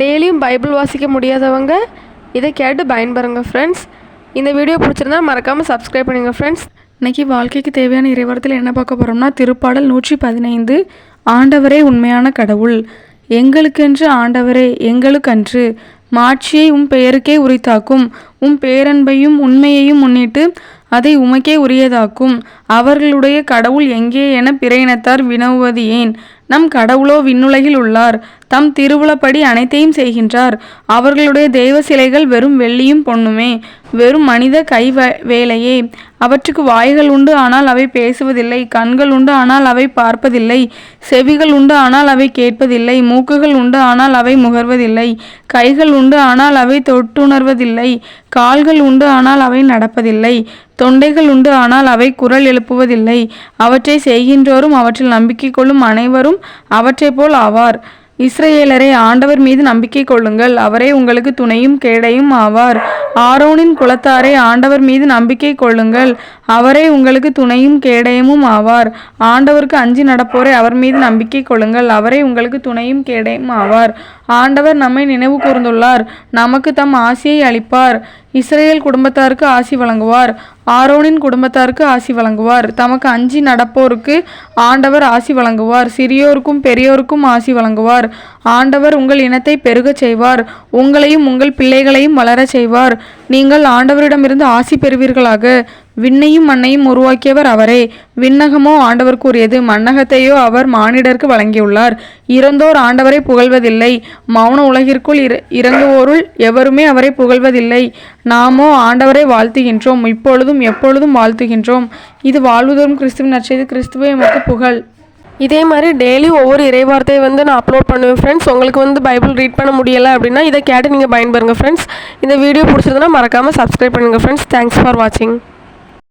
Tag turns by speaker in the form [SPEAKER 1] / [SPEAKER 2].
[SPEAKER 1] டெய்லியும் பைபிள் வாசிக்க முடியாதவங்க இதை கேட்டு பயன்பெறுங்க ஃப்ரெண்ட்ஸ் இந்த வீடியோ பிடிச்சிருந்தா மறக்காமல் சப்ஸ்கிரைப் பண்ணுங்கள் ஃப்ரெண்ட்ஸ்
[SPEAKER 2] இன்றைக்கி வாழ்க்கைக்கு தேவையான இறைவரத்தில் என்ன பார்க்க போகிறோம்னா திருப்பாடல் நூற்றி பதினைந்து ஆண்டவரே உண்மையான கடவுள். எங்களுக்கென்று ஆண்டவரே எங்களுக்கன்று. மாட்சியை உம் பெயருக்கே உரித்தாக்கும். உம் பேரன்பையும் உண்மையையும் முன்னிட்டு அதை உமக்கே உரியதாக்கும். அவர்களுடைய கடவுள் எங்கே என பிற இனத்தார் வினவுவது ஏன்? நம் கடவுளோ விண்ணுலகில் உள்ளார். தம் திருவுளப்படி அனைத்தையும் செய்கின்றார். அவர்களுடைய தெய்வ சிலைகள் வெறும் வெள்ளியும் பொன்னுமே. வெறும் மனித கை வேலையே. அவற்றுக்கு வாய்கள் உண்டு ஆனால் அவை பேசுவதில்லை. கண்கள் உண்டு ஆனால் அவை பார்ப்பதில்லை. செவிகள் உண்டு ஆனால் அவை கேட்பதில்லை. மூக்குகள் உண்டு ஆனால் அவை முகர்வதில்லை. கைகள் உண்டு ஆனால் அவை தொட்டுணர்வதில்லை. கால்கள் உண்டு ஆனால் அவை நடப்பதில்லை. தொண்டைகள் உண்டு ஆனால் அவை குரல் எழுப்புவதில்லை. அவற்றை செய்கின்றோரும் அவற்றில் நம்பிக்கை கொள்ளும் அனைவரும் அவற்றைப் போல் ஆவார். இஸ்ரேலரை ஆண்டவர் மீது நம்பிக்கை கொள்ளுங்கள். அவரே உங்களுக்கு துணையும் கேடையும் ஆவார். ஆரோனின் குலத்தாரை ஆண்டவர் மீது நம்பிக்கை கொள்ளுங்கள். அவரே உங்களுக்கு துணையும் கேடயமும் ஆவார். ஆண்டவருக்கு அஞ்சி நடப்போரை அவர் மீது நம்பிக்கை கொள்ளுங்கள். அவரே உங்களுக்கு துணையும் கேடயமும் ஆவார். ஆண்டவர் நம்மை நினைவு கூர்ந்துள்ளார். நமக்கு தம் ஆசியை அளிப்பார். இஸ்ரேல் குடும்பத்தாருக்கு ஆசி வழங்குவார். ஆரோனின் குடும்பத்தாருக்கு ஆசி வழங்குவார். தமக்கு அஞ்சி நடப்போருக்கு ஆண்டவர் ஆசி வழங்குவார். சிறியோருக்கும் பெரியோருக்கும் ஆசி வழங்குவார். ஆண்டவர் உங்கள் இனத்தை பெருகச் செய்வார். உங்களையும் உங்கள் பிள்ளைகளையும் வளரச் செய்வார். நீங்கள் ஆண்டவரிடமிருந்து ஆசி பெறுவீர்களாக. விண்ணையும் மண்ணையும் உருவாக்கியவர் அவரே. விண்ணகமோ ஆண்டவருக்குரியது மண்ணகத்தையோ அவர் மானிடருக்கு வழங்கியுள்ளார். இறந்தோர் ஆண்டவரை புகழ்வதில்லை. மௌன உலகிற்குள் இற இறங்குவோருள் எவருமே அவரை புகழ்வதில்லை. நாமோ ஆண்டவரை வாழ்த்துகின்றோம். இப்பொழுதும் எப்பொழுதும் வாழ்த்துகின்றோம். இது வாழ்வுதோறும் கிறிஸ்துவின் நற்செய்து. கிறிஸ்துவே எமக்கு புகழ்.
[SPEAKER 1] இதே மாதிரி டெய்லி ஒவ்வொரு இறைவார்த்தையை வந்து நான் அப்லோட் பண்ணுவேன் ஃப்ரெண்ட்ஸ் உங்களுக்கு வந்து பைபிள் ரீட் பண்ண முடியலை அப்படின்னா இதை கேட்டு நீங்கள் பயன்பெறுங்க ஃப்ரெண்ட்ஸ் இந்த வீடியோ பிடிச்சிருந்தனா மறக்காமல் சப்ஸ்கிரைப் பண்ணுங்கள் ஃப்ரெண்ட்ஸ் தேங்க்ஸ் ஃபார் வாட்சிங்